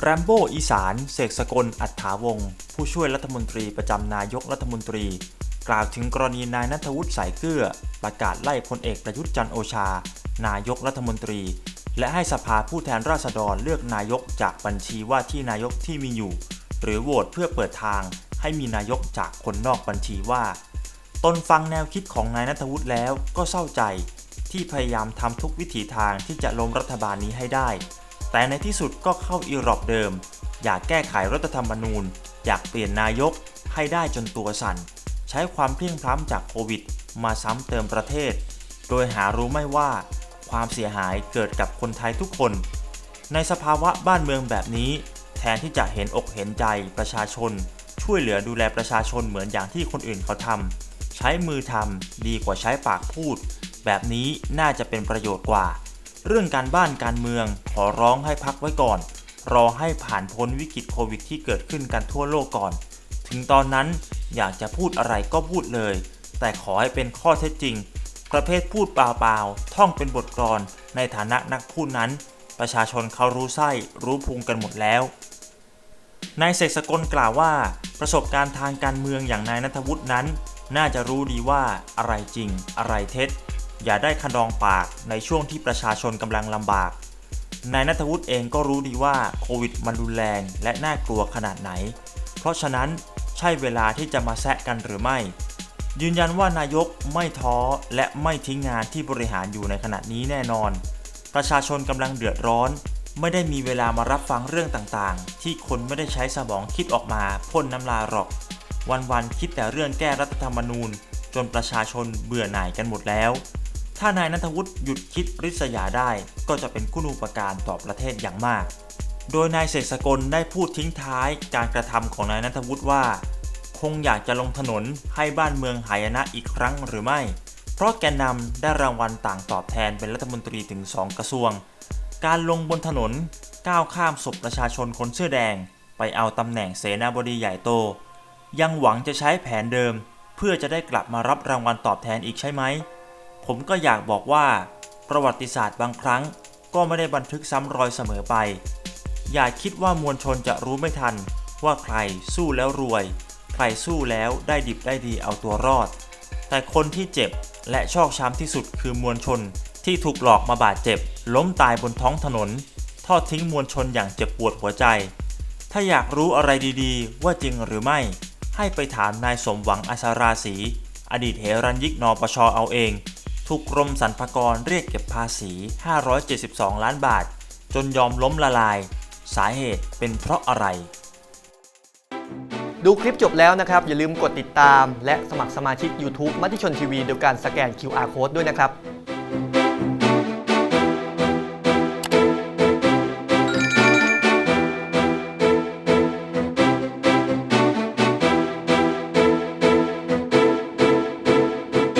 แรมโบ้อีสานเสกสกลอัฏฐาวงศ์ผู้ช่วยรัฐมนตรีประจำนายกรัฐมนตรี กล่าวถึงกรณีนายนัทวุฒิสายเกลือประกาศไล่พลเอกประยุทธ์จันโอชา นายกรัฐมนตรี และให้สภาผู้แทนราษฎรเลือกนายกจากบัญชีว่าที่นายกที่มีอยู่ หรือโหวตเพื่อเปิดทางให้มีนายกจากคนนอกบัญชีว่าตนฟังแนวคิดของนายนัทวุฒิแล้วก็เศร้าใจ ที่พยายามทำทุกวิถีทางที่จะล้มรัฐบาลนี้ให้ได้ แต่ในที่สุดก็เข้าอีรอบเดิม อยากแก้ไขรัฐธรรมนูญ อยากเปลี่ยนนายกให้ได้จนตัวสั่น ใช้ความเพลียงพล้ำจากโควิด มาซ้ำเติมประเทศ โดยหารู้ไม่ว่า ความเสียหายเกิดกับคนไทยทุกคน ในสภาวะบ้านเมืองแบบนี้ แทนที่จะเห็นอกเห็นใจประชาชน ช่วยเหลือดูแลประชาชนเหมือนอย่างที่คนอื่นเขาทำใช้มือทำดีกว่าใช้ปากพูด แบบนี้น่าจะเป็นประโยชน์กว่า เรื่องการบ้านการเมืองขอร้องให้พักไว้ก่อน รอให้ผ่านพ้นวิกฤตโควิดที่เกิดขึ้นกันทั่วโลกก่อน ถึงตอนนั้นอยากจะพูดอะไรก็พูดเลย แต่ขอให้เป็นข้อเท็จจริง ประเภทพูดเปล่าๆท่องเป็นบทกลอนในฐานะนักพูดนั้น ประชาชนเขารู้ไส้รู้พุงกันหมดแล้วนายเสกสกลกล่าวว่า ประสบการณ์ทางการเมืองอย่างนายนัทวุฒินั้น น่าจะรู้ดีว่าอะไรจริง อะไรเท็จ อย่าได้คะนองปากในช่วงที่ประชาชนกำลังลำบาก นายนัทวุฒิเองก็รู้ดีว่าโควิดมันรุนแรงและน่ากลัวขนาดไหน เพราะฉะนั้นใช่เวลาที่จะมาแซะกันหรือไม่ ยืนยันว่านายกไม่ท้อและไม่ทิ้งงานที่บริหารอยู่ในขณะนี้แน่นอน ประชาชนกำลังเดือดร้อน ไม่ได้มีเวลามารับฟังเรื่องต่างๆ ที่คนไม่ได้ใช้สมองคิดออกมาพ่นน้ำลายหรอก วันๆคิดแต่เรื่องแก้รัฐธรรมนูญจนประชาชนเบื่อหน่ายกันหมดแล้ว ถ้านายนัทวุฒิหยุดคิดริษยาได้ ก็จะเป็นคุณูปการต่อประเทศอย่างมาก โดยนายเสกสกลได้พูดทิ้งท้ายการกระทำของนายนัทวุฒิว่า คงอยากจะลงถนนให้บ้านเมืองหายนะอีกครั้งหรือไม่ เพราะแกนนำได้รางวัลต่างตอบแทนเป็นรัฐมนตรีถึง 2 กระทรวง การลงบนถนนก้าวข้ามศพประชาชนคนเสื้อแดง ไปเอาตำแหน่งเสนาบดีใหญ่โต ยังหวังจะใช้แผนเดิม เพื่อจะได้กลับมารับรางวัลตอบแทนอีกใช่ไหม ผมก็อยากบอกว่า ประวัติศาสตร์บางครั้ง ก็ไม่ได้บันทึกซ้ำรอยเสมอไป อย่าคิดว่ามวลชนจะรู้ไม่ทัน ว่าใครสู้แล้วรวย ใครสู้แล้วได้ดิบได้ดีเอาตัวรอด แต่คนที่เจ็บและชอกช้ำที่สุดคือมวลชนที่ถูกหลอกมาบาดเจ็บ ล้มตายบนท้องถนน ทอดทิ้งมวลชนอย่างเจ็บปวดหัวใจ ถ้าอยากรู้อะไรดีๆ ว่าจริงหรือไม่ ให้ไปถามนายสมหวังอาชาราศีอดีตเฮรัญยิกนปชเอาเอง ถูกกรมสรรพากรเรียกเก็บภาษี 572 ล้านบาท จนยอมล้มละลาย สาเหตุเป็นเพราะอะไร ดูคลิปจบแล้วนะครับ อย่าลืมกดติดตาม และสมัครสมาชิก YouTube มติชนทีวีโดยการสแกน QR Code ด้วยนะครับ